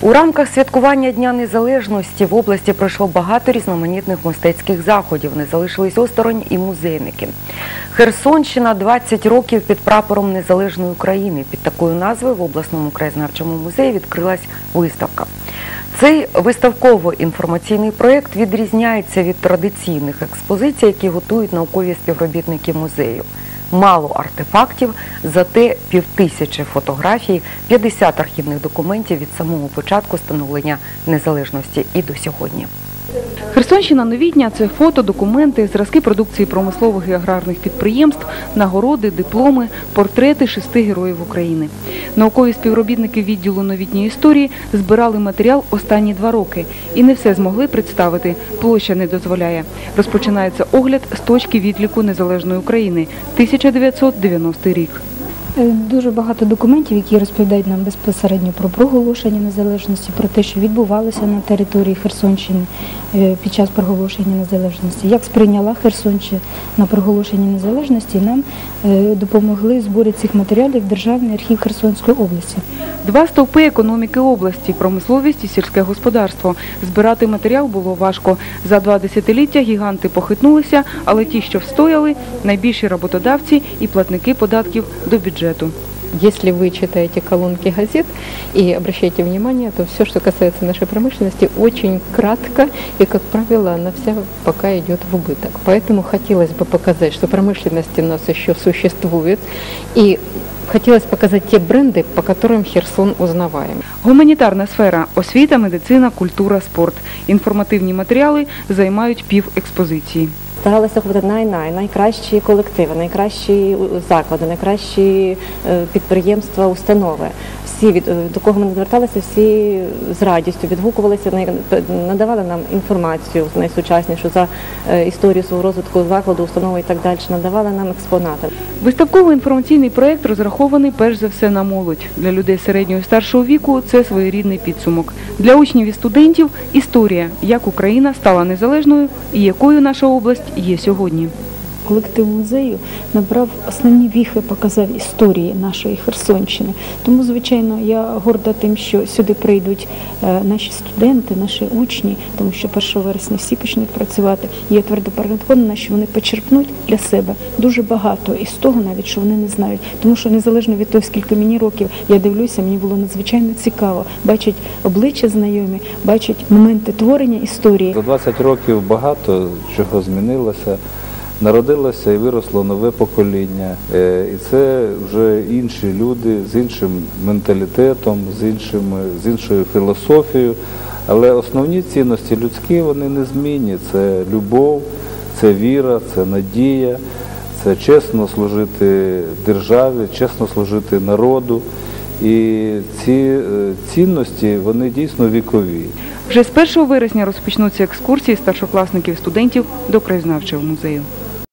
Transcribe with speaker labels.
Speaker 1: У рамках святкування Дня Незалежності в області пройшло багато різноманітних мистецьких заходів. Не залишились осторонь і музейники. Херсонщина 20 років під прапором Незалежної України. Під такою назвою в обласному краєзнавчому музеї відкрилась виставка. Цей виставково-інформаційний проєкт відрізняється від традиційних експозицій, які готують наукові співробітники музею. Мало артефактів, зате півтисячі фотографій, 50 архівних документів від самого початку становлення незалежності і до сьогодні.
Speaker 2: Херсонщина новітня це фото, документи, зразки продукції промислових і аграрних підприємств, нагороди, дипломи, портрети шести героїв України. Наукові співробітники відділу новітньої історії збирали матеріал останні два роки і не все змогли представити. Площа не дозволяє. Розпочинається огляд з точки відліку незалежної України 1990 рік.
Speaker 3: Е, Дуже багато документів, які розповідають нам безпосередньо про проголошення незалежності, про те, що відбувалося на території Херсонщини е, під час проголошення незалежності, як сприйняла Херсонщина на проголошення незалежності, нам е, допомогли в зборі цих матеріалів Державний архів Херсонської області.
Speaker 2: Два стовпи економіки області промисловість і сільське господарство. Збирати матеріал було важко. За два десятиліття гіганти похитнулися, але ті, що встояли, найбільші роботодавці і платники податків до бюджету
Speaker 4: Если вы читаете колонки газет и обращаете внимание, то все, что касается нашей промышленности, очень кратко и, как правило, она вся пока идет в убыток. Поэтому хотелось бы показать, что промышленность у нас еще существует, и хотелось показать те бренды, по которым Херсон узнаваем.
Speaker 2: Гуманітарна сфера освіта, медицина, культура, спорт. Інформативні матеріали займають пів експозиції.
Speaker 5: Старалися ходити най-най, найкращі колективи, найкращі заклади, найкращі е, підприємства, установи. Всі від до кого ми не зверталися, всі з радістю відгукувалися, надавали нам інформацію найсучаснішу за е, історію свого розвитку закладу, установи і так далі. Надавали нам експонати.
Speaker 2: Виставковий інформаційний проєкт розрахований перш за все на молодь. Для людей середнього і старшого віку це своєрідний підсумок. Для учнів і студентів історія, як Україна стала незалежною і якою наша область є сьогодні.
Speaker 3: Колектив музею набрав основні віхи, показав історії нашої Херсонщини. Тому, звичайно, я горда тим, що сюди прийдуть е, наші студенти, наші учні, тому що 1 вересня всі почнуть працювати. І я твердо переконана, що вони почерпнуть для себе дуже багато із того, навіть що вони не знають. Тому що незалежно від того, скільки мені років я дивлюся, мені було надзвичайно цікаво бачить обличчя знайомі, бачить моменти творення історії.
Speaker 6: За 20 років багато чого змінилося. Народилося і виросло нове покоління. Е, І це вже інші люди з іншим менталітетом, з, іншими, з іншою філософією. Але основні цінності людські вони не змінні. Це любов, це віра, це надія, це чесно служити державі, чесно служити народу. І ці е, цінності вони дійсно вікові.
Speaker 2: Вже з 1 вересня розпочнуться екскурсії старшокласників студентів до краєзнавчого музею.